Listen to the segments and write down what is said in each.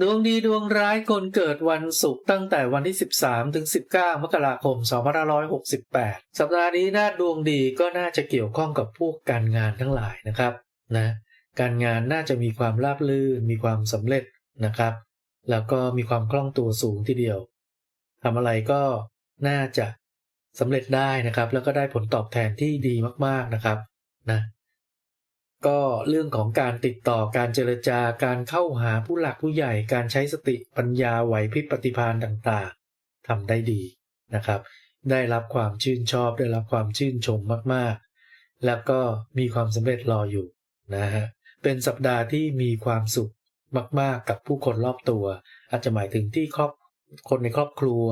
ดวงดีดวงร้ายคนเกิดวันศุกร์ตั้งแต่วันที่ 13 ถึง 19 มกราคม 2568 สัปดาห์นี้น่าดวงดีก็น่าจะเกี่ยวข้องกับพวกการงานทั้งหลายนะครับนะการงานน่าจะมีความราบรื่นมีความสำเร็จนะครับ แล้วก็มีความคล่องตัวสูงทีเดียวทำอะไรก็น่าจะสำเร็จได้นะครับ แล้วก็ได้ผลตอบแทนที่ดีมากๆนะครับนะ ก็เรื่องของการติดต่อการเจรจาการเข้าหาผู้หลักผู้ใหญ่การใช้สติปัญญาไหวพริบปฏิภาณต่างๆทำได้ดีนะครับ ได้รับความชื่นชอบได้รับความชื่นชมมากๆ แล้วก็มีความสำเร็จรออยู่นะฮะเป็นสัปดาห์ที่มีความสุขมาก ๆ กับผู้คนรอบตัว อาจจะหมายถึงที่ครอบคนในครอบครัว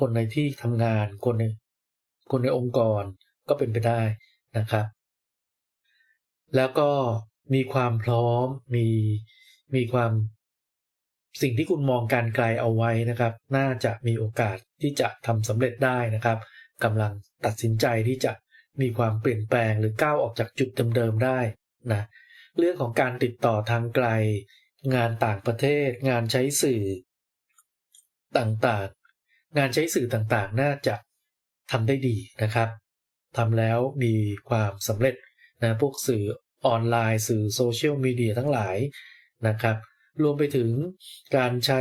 คนในที่ทำงาน คนในคนในองค์กรก็เป็นไปได้นะครับ แล้วก็มีความพร้อม มีมีความสิ่งที่คุณมองการไกลเอาไว้นะครับ น่าจะมีโอกาสที่จะทำสำเร็จได้นะครับกำลังตัดสินใจที่จะมีความเปลี่ยนแปลงหรือก้าวออกจากจุดเดิมๆได้นะเรื่องของการติดต่อทางไกล งานต่างประเทศ งานใช้สื่อต่างๆ งานใช้สื่อต่างๆ น่าจะทำได้ดีนะครับทำแล้วมีความสำเร็จ นะพวกสื่อออนไลน์ สื่อโซเชียลมีเดียทั้งหลายนะครับ รวมไปถึงการใช้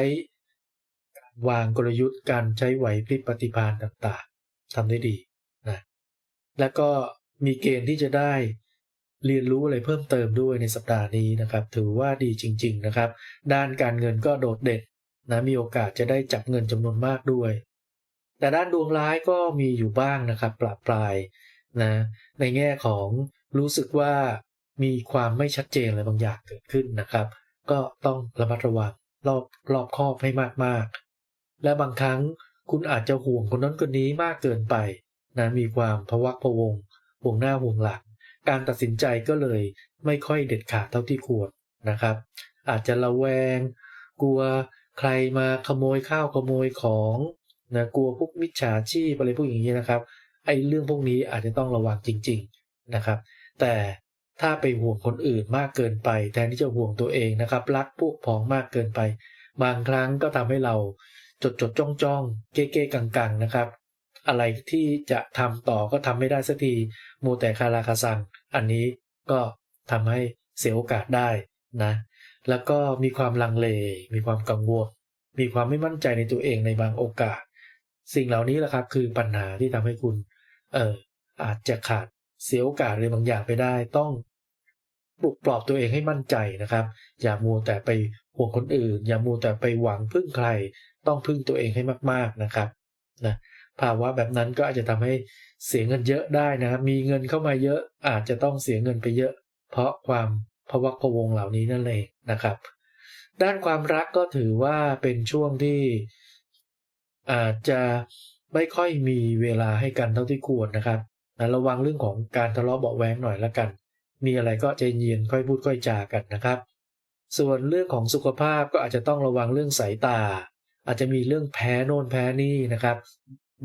วางกลยุทธ์การใช้ไหวพริบปฏิภาณต่างๆทำได้ดีนะแล้วก็มีเกณฑ์ที่จะได้เรียนรู้อะไรเพิ่มเติมด้วยในสัปดาห์นี้นะครับ ถือว่าดีจริง ๆนะครับ ด้านการเงินก็โดดเด่นนะมีโอกาสจะได้จับเงินจำนวนมากด้วย แต่ด้านดวงร้ายก็มีอยู่บ้างนะครับปราปลายนะในแง่ของ รู้สึกว่ามีความไม่ชัดเจนอะไรบางอย่างเกิดขึ้นนะครับ ก็ต้องระมัดระวังรอบรอบคอบให้มากๆ และบางครั้งคุณอาจจะห่วงคนนั้นคนนี้มากเกินไปนะมีความพะวักพะวงห่วงหน้าห่วงหลัง การตัดสินใจก็เลยไม่ค่อยเด็ดขาดเท่าที่ควรนะครับ อาจจะระแวง กลัวใครมาขโมยข้าวขโมยของนะกลัวพวกมิจฉาชีพอะไรพวกอย่างนี้นะครับไอ้เรื่องพวกนี้อาจจะต้องระวังจริง ๆนะครับ แต่ถ้าไปห่วงคนอื่นมากเกินไป แทนที่จะห่วงตัวเองนะครับ รักพวกพ้องมากเกินไป บางครั้งก็ทำให้เราจดจดจ้องจ้องเก้เก้กังกังนะครับ อะไรที่จะทำต่อก็ทำไม่ได้สักทีโมแต่คาราคาซัง อันนี้ก็ทำให้เสียโอกาสได้นะ แล้วก็มีความลังเล มีความกังวล มีความไม่มั่นใจในตัวเองในบางโอกาส สิ่งเหล่านี้แหละครับคือปัญหาที่ทำให้คุณ เอออาจจะขาด เสียโอกาสอะไรบางอย่างไปได้ต้องปลุกปลอบตัวเองให้มั่นใจนะครับ อย่ามัวแต่ไปห่วงคนอื่น อย่ามัวแต่ไปหวังพึ่งใคร ต้องพึ่งตัวเองให้มากๆนะครับนะภาวะแบบนั้นก็อาจจะทำให้เสียเงินเยอะได้นะครับมีเงินเข้ามาเยอะอาจจะต้องเสียเงินไปเยอะ เพราะความพวักพวงเหล่านี้นั่นเองนะครับ ด้านความรักก็ถือว่าเป็นช่วงที่อาจจะไม่ค่อยมีเวลาให้กันเท่าที่ควรนะครับ นะระวังเรื่องของการทะเลาะเบาแวงหน่อยละกัน มีอะไรก็ใจเย็นค่อยพูดค่อยจากันนะครับ ส่วนเรื่องของสุขภาพก็อาจจะต้องระวังเรื่องสายตา อาจจะมีเรื่องแพ้โน่นแพ้นี่นะครับ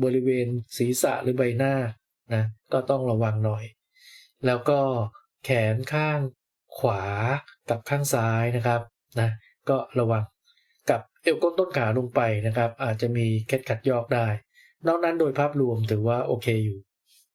บริเวณศีรษะหรือใบหน้านะก็ต้องระวังหน่อย แล้วก็แขนข้างขวากับข้างซ้ายนะครับนะก็ระวังกับเอวก้นต้นขาลงไปนะครับ อาจจะมีเคล็ดขัดยอกได้ นอกนั้นโดยภาพรวมถือว่าโอเคอยู่